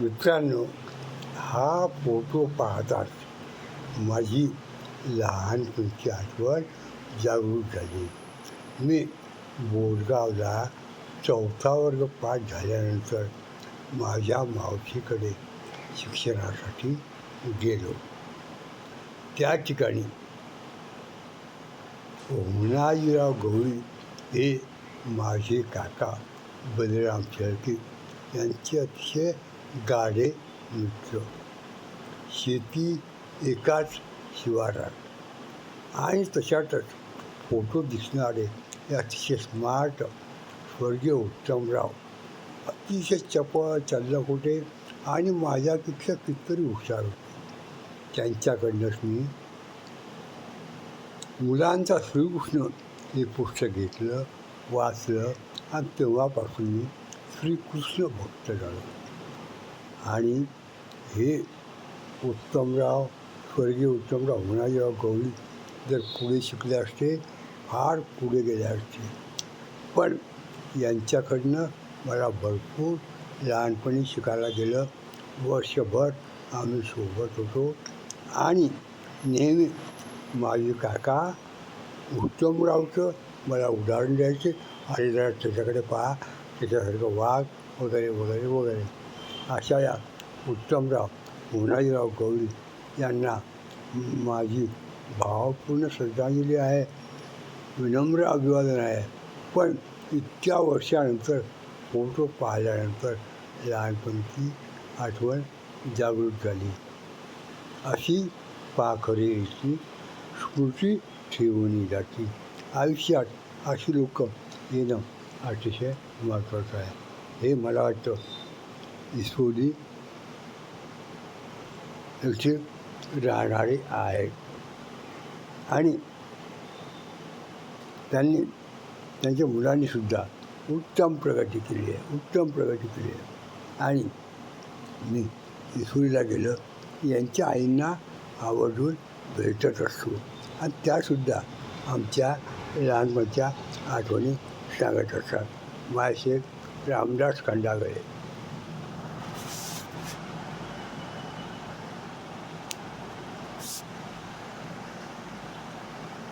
मित्रांनो हा फोटो पाहताच माझी लहानपणीची आठवण जागृत झाली. मी बोरगावला चौथा वर्ग पाठ झाल्यानंतर माझ्या मावशीकडे शिक्षणासाठी गेलो. त्या ठिकाणी ओमनाजीराव गवळी हे माझे काका बलराम शेळके यांचे अतिशय गाडे मित्र शेती एकाच शिवारात. आणि तशातच फोटो दिसणारे हे अतिशय स्मार्ट स्वर्गीय उत्तमराव अतिशय चपळ होते आणि माझ्यापेक्षा कितीतरी हुशार होते. त्यांच्याकडनंच मी मुलांचा श्रीकृष्ण हे पुस्तक घेतलं वाचलं आणि तेव्हापासून मी श्रीकृष्ण भक्त झालो. आणि हे उत्तमराव स्वर्गीय उत्तमराव होणाजीराव गवळी जर पुढे शिकले असते फार पुढे गेले असते. पण यांच्याकडनं मला भरपूर लहानपणी शिकायला गेलं. वर्षभर आम्ही सोबत होतो. आणि नेहमी माझे काका उत्तमरावचं मला उदाहरण द्यायचे. आणि जरा त्याच्याकडे पहा. त्याच्यासारखं वाघ वगैरे वगैरे वगैरे. अशा या उत्तमराव होनाजीराव गवळी यांना माझी भावपूर्ण श्रद्धांजली आहे. विनम्र अभिवादन आहे. पण इतक्या वर्षानंतर फोटो पाहिल्यानंतर लहानपणीची आठवण जागृत झाली. अशी पाखरेची स्मृती ठेवून जाते. आयुष्यात अशी लोक येणं अतिशय महत्त्वाचं आहे. हे मला वाटतं इस्फुली इथे राहणारे आहेत आणि त्यांनी त्यांच्या मुलांनीसुद्धा उत्तम प्रगती केली आहे उत्तम प्रगती केली आहे आणि मी इस्फुलीला गेलं यांच्या आईंना आवर्जून भेटत असतो आणि त्यासुद्धा आमच्या लहानपणच्या आठवणी सांगत असतात माझे रामदास खंडागळे